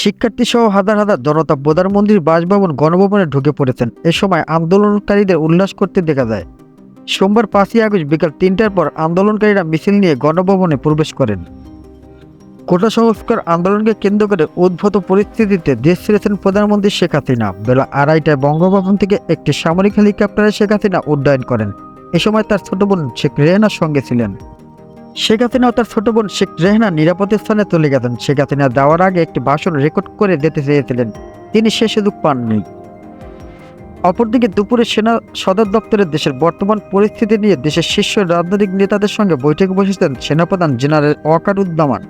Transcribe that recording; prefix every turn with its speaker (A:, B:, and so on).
A: শিক্ষার্থী সহ হাজার হাজার জনতা প্রধানমন্ত্রীর বাসভবন, গণভবনে ঢুকে পড়েছেন। এ সময় আন্দোলনকারীদের উল্লাস করতে দেখা যায়। সোমবার পাঁচই আগস্ট বিকাল তিনটার পর আন্দোলনকারীরা মিছিল নিয়ে গণভবনে প্রবেশ করেন। কোটা সংস্কার আন্দোলনকে কেন্দ্র করে উদ্ভূত পরিস্থিতিতে দেশ ছেড়েছেন প্রধানমন্ত্রী শেখ হাসিনা। বেলা আড়াইটায় বঙ্গভবন থেকে একটি সামরিক হেলিকপ্টারে শেখ হাসিনা উড্ডয়ন করেন। এ সময় তার ছোট বোন শেখ রেহানার সঙ্গে ছিলেন। শেখ হাসিনা ও তার ছোট বোন শেখ রেহনা নিরাপদ স্থানে চলে গেছেন। শেখ হাসিনা যাওয়ার আগে একটি ভাষণ রেকর্ড করে দিতে চেয়েছিলেন। তিনি সে সুযোগ পাননি। অপরদিকে দুপুরে সেনা সদর দপ্তরে দেশের বর্তমান পরিস্থিতি নিয়ে দেশের শীর্ষ রাজনৈতিক নেতাদের সঙ্গে বৈঠকে বসেছেন সেনাপ্রধান জেনারেল ওয়াকারুজ্জামান।